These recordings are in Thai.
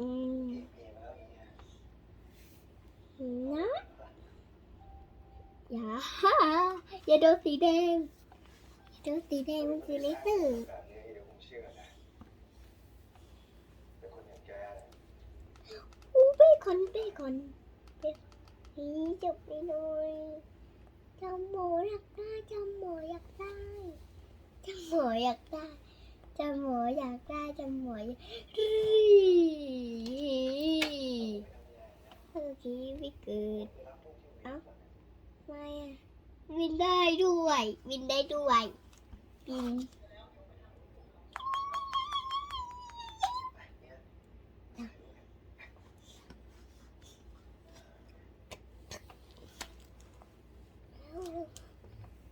อืมนะอย่าอย่าโดนสีแดงอย่าโดนสีแดงมันคือเลเซอร์อู้เดี๋ยวผมเชื่อนะแต่คนอย่างแกนะอู้เบคอนเบคอนเบคนนี่จบไปเลยจำหมออยากได้จำหมออยากได้จำหมออยากได้ จำหมออยากได้จำหมออยากเมื่อกี้ไม่เกิดเอ้าไม่อะวินได้ด้วยวินได้ด้วยวิน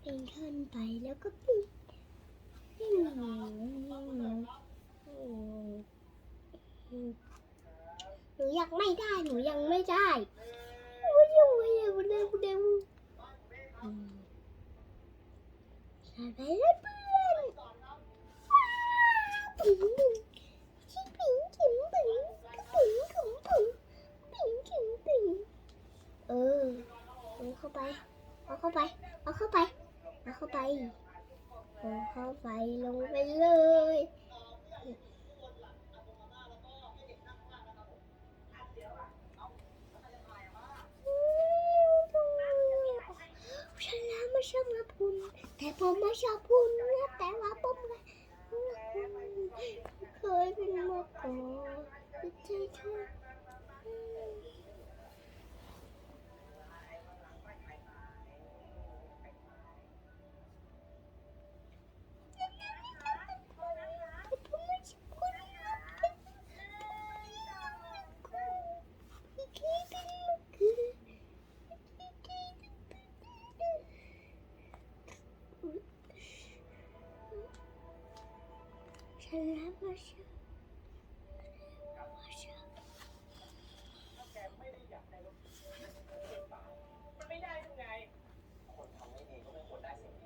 ปีนขึ้นไปแล้วก็ปีน หนูยากไม่ได้ หนูยังไม่ได้โอ้ยโอ้ยเร็วเร็วเร็วอืมใส่ไปแล้วเพื่อนว้าวปิ๋งชิปิ๋งจิ๋มปิ๋งปิ๋งขุ๋มขุ๋มปิ๋งจิ๋มปิ๋งเออเอาเข้าไป เอาเข้าไป เอาเข้าไป เอาเข้าไป เอาเข้าไปลงไปเลยฉันแล้วไม่ชอบนะพุนแต่ผมไม่ชอบพุนนะแต่ว่าผมรักคุณเคยเป็นมาก่อนใจเธ นรักมาชามาชาคนทำไม่ดีก็ไม่ควรได้สิ่ง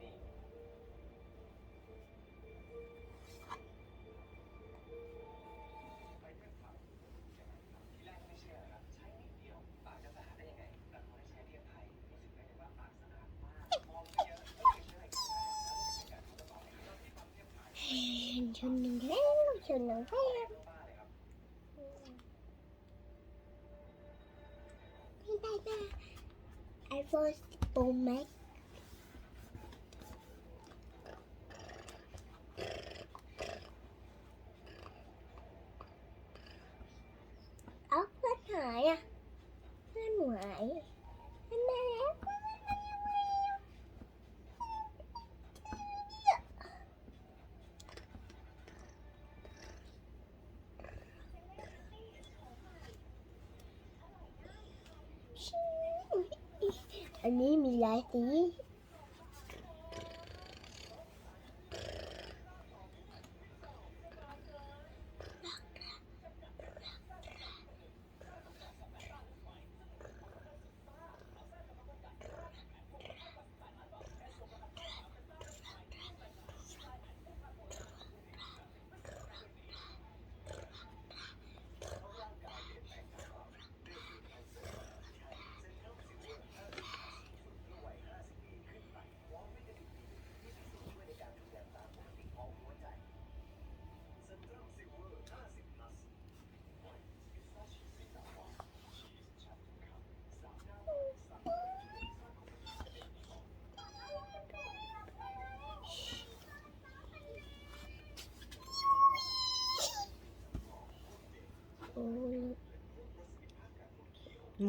ชื่อนะครับใช้นิดเดียวปากจะสะอาดได้ยังไงแต่พอได้ใช้เทียบไทยรู้สึกได้เลยว่าปากสะอาดมไม่เยอะไม่เคยเชื่ออกแล้วรู้สึกการทำต่อไปครับที่ฟังเทียบไทยชนหนึ่งแล้วชนหนึ่งแล้วเยอยครับไม่ได้นะไอโฟนโปรแม็กเอาเพื่อนหายอะเพื่อนหาย อันนี้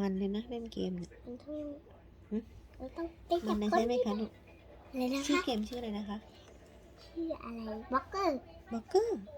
มันเลยนะเล่นเกมเนี่ยมันต้องหึมันต้องได้มัจันบนะคนใช่ไหมคะลูกอะไรนะชื่อคะเกมชื่ออะไรนะคะ ชื่ออะไรบล็อกเกอร์ บล็อกเกอร์บ